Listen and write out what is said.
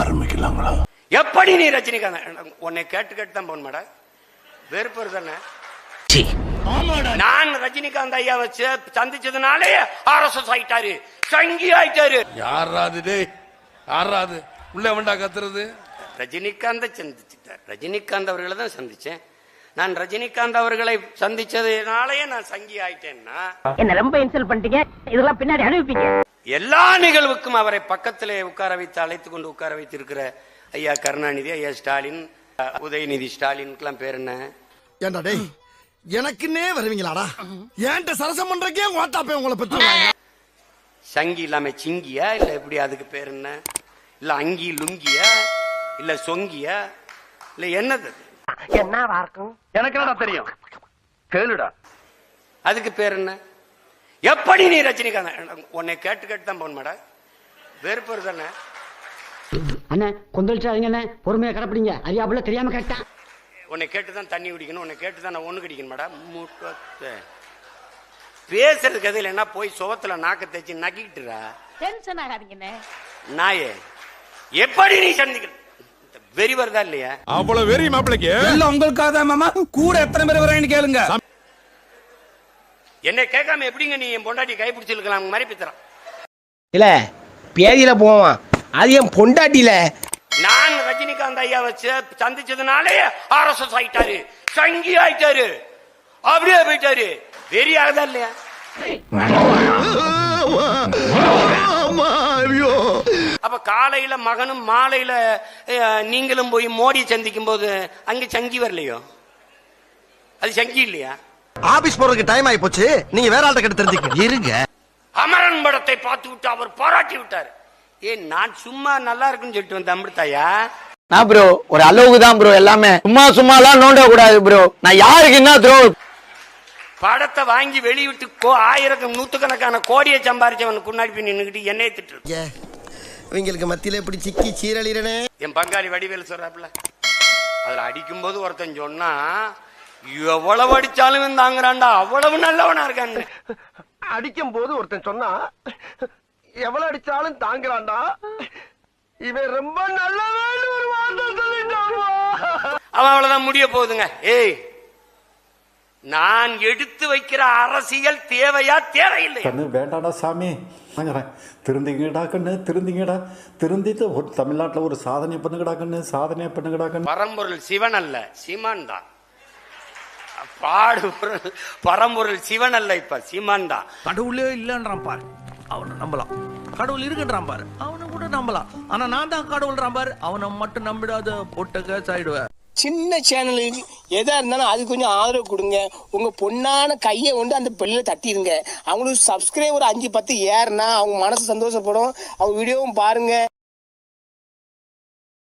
ஆரம்பிக்கலாங்களா? எப்படி நீ ரஜினிகாந்த்? உன்னை கேட்டு கேட்டு தான் போன மேடம் வெறுப்பு தானே? நான் ரஜினிகாந்த் ஐயா வச்சு சந்திச்சதுனாலே ஆர்எஸ்எஸ் ஆயிட்டாரு. சங்கி ஆயிட்டாரு. யாராது டேய் யாராது உள்ள வேண்டா கத்துறது? ரஜினிகாந்தை சந்திச்சிட்டார். ரஜினிகாந்த் அவர்களை தான் சந்திச்சேன். நான் ரஜினிகாந்த் அவர்களை சந்திச்சதுனாலயே நான் சங்கி ஆயிட்டேன்னா என்ன ரொம்ப இன்சல்ட் பண்ணிட்டீங்க. இதெல்லாம் பின்னாடி அனுப்பிப்பீங்க எல்லா நிகழ்வுக்கும் அவரை பக்கத்திலே உட்கார வைத்து அழைத்து கொண்டு உட்கார வைத்திருக்கிற ஐயா கருணாநிதி ஐயா ஸ்டாலின் உதயநிதி ஸ்டாலினுக்கெல்லாம் பேர் என்ன? ஏண்டா டேய் எனக்குன்னே வருவீங்களாடா? ஏன்ட்ட சரசம் பண்றக்கே ஓட்டாப்பே உங்களை பெற்று சங்கி இல்லாம சிங்கியா? இல்ல எப்படி அதுக்கு பேர் என்ன? இல்ல அங்கி லுங்கியா? இல்ல சொங்கியா? இல்ல என்னது? என்ன எனக்கு என்னடா தெரியும்? கேளுடா. அதுக்கு பேர் என்ன? எப்படி நீ ரஜினிகாந்த்? உன்னை கேட்டு கேட்டு தான் போன மேடம். வெறுப்பு தானே? அண்ணே கொந்தளிச்சாதீங்க பொறுமையா கடைப்பிடிங்க. அறியாப்புல தெரியாம கேட்டான் உன்னை கேட்டு தான் தண்ணி குடிக்கணும். உன்னை கேட்டு தான் நான் ஒண்ணு குடிக்கணும் மேடம். மூட்டை. பேசுறதுக்கு எது இல்லைன்னா போய் சுவத்துல நாக்க தேய்ச்சி நக்கிட்டுறா டென்ஷன் ஆகாதீங்கண்ணே. நாயே எப்படி நீ சந்திக்கிற? வெறி வருதா இல்லையா? அவ்வளவு வெறி மாப்பிளைக்கு. எல்லாம் உங்களுக்காக தான் மாமா கூட எத்தனை பேர் வராங்கன்னு கேளுங்க. என்னை கேட்காம எப்படிங்க நீ என் பொண்டாட்டி கைப்பிடிச்சிருக்கலாம் மாதிரி பித்துறான் இல்ல பேதியில போவான். அது என் பொண்டாட்டில நான் ரஜினிகாந்த் ஐயா வச்சு சந்திச்சதுனாலே ஆர்எஸ்எஸ் ஆயிட்டாரு. சங்கி ஆயிட்டாரு. அப்படியே போயிட்டாரு. வெறி ஆகுதா இல்லையா? அப்ப காலையில மகனும் மாலையில அஹ், நீங்களும் போய் மோடி சந்திக்கும் போது அங்க சங்கி வரலையோ? அது சங்கி இல்லையா? ஆபீஸ் போறதுக்கு டைம் ஆயி போச்சு. நீங்க வேற ஆள்கிட்ட கிட்ட தெரிஞ்சுக்க. இருங்க. அமரன் படத்தை பார்த்து விட்டு அவர் பாராட்டி விட்டார். ஏன் நான் சும்மா நல்லா இருக்குன்னு சொல்லிட்டு வந்த அமிர்தாயா? நான் ப்ரோ ஒரு அளவுக்கு தான் ப்ரோ எல்லாமே. சும்மா சும்மாலாம் நோண்ட கூடாது ப்ரோ நான் யாருக்கு என்ன த்ரோ படத்தை வாங்கி வெளியிட்டு கோ ஆயிரக்கம் நூத்துக்கணக்கான கோடியை சம்பாரிச்சவனுக்கு முன்னாடி போய் நின்னுக்கிட்டு என்னைய திட்டு ஏ, இவங்களுக்கு மத்தியில இப்படி சிக்கி சீரழிறனே? என் பங்காளி வடிவேல் சொல்றாப்புல. அதுல அடிக்கும்போது ஒருத்தன் சொன்னா எவ்வளவு அடிச்சாலும் தாங்குறான்டா. அவ்வளவு நல்லவனா இருக்கான்னு அடிக்கும் போது ஒருத்தன் சொன்னா எவ்வளவு அடிச்சாலும் தாங்குறான்டா. இவன் ரொம்ப நல்லவன் ஒரு வார்த்தை சொல்லிட்டான் அவன் அவ்வளவுதான் முடிய போகுதுங்க. ஏய் நான் எடுத்து வைக்கிற அரசியல் தேவையா தேவையில்லை. கண்ணு வேண்டாடா சாமி. வாங்குறேன் திருந்திங்கடா கண்ணு திருந்திங்கடா. திருந்திட்டு ஒரு தமிழ்நாட்டில் ஒரு சாதனை பண்ணுங்கடா கண்ணு சாதனை பண்ணுங்கடா கண்ணு. பரம்பொருள் சிவன் அல்ல சீமான் தான். பாடு பொருள் பரம்பொருள் சிவன் அல்ல இப்ப சீமான் தான். கடவுளே இல்லன்றான் பாரு. அவனை நம்பலாம். கடவுள் இருக்குன்றான் பாரு. அவனை கூட நம்பலாம். ஆனா நான் தான் கடவுள்றான் பாரு. அவனை மட்டும் நம்பிடாத போட்ட கேஸ் சின்ன சேனலுக்கு எதா இருந்தாலும் அது கொஞ்சம் ஆதரவு கொடுங்க. உங்க பொண்ணான கையை கொண்டு அந்த பெல்லில தட்டிடுங்க அவங்களுக்கு சப்ஸ்கிரைபர் அஞ்சு பத்து ஏறுனா அவங்க மனசு சந்தோஷப்படும். அவங்க வீடியோவும் பாருங்க.